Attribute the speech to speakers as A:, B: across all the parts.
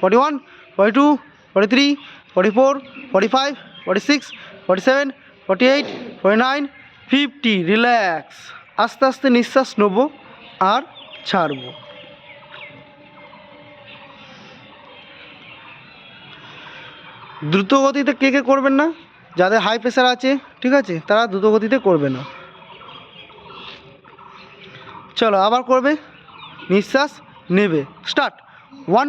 A: Forty one forty two forty three forty four forty five forty six forty seven forty eight forty nine fifty relax আস্তে আস্তে নিঃশ্বাস নেব আর ছাড়বো। দ্রুত গতিতে কে কে করবেন না? যাদের হাই প্রেশার আছে, ঠিক আছে? তারা দ্রুত গতিতে করবে না। চলো আবার করবে। নিঃশ্বাস নেবে। Start one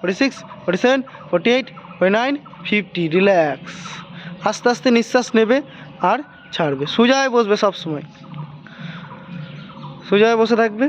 A: forty six forty seven forty eight forty nine fifty relax আস্তে আস্তে নিঃশ্বাস নেবে আর ছাড়বে সোজায় বসবে সব সময় সোজায় বসে থাকবে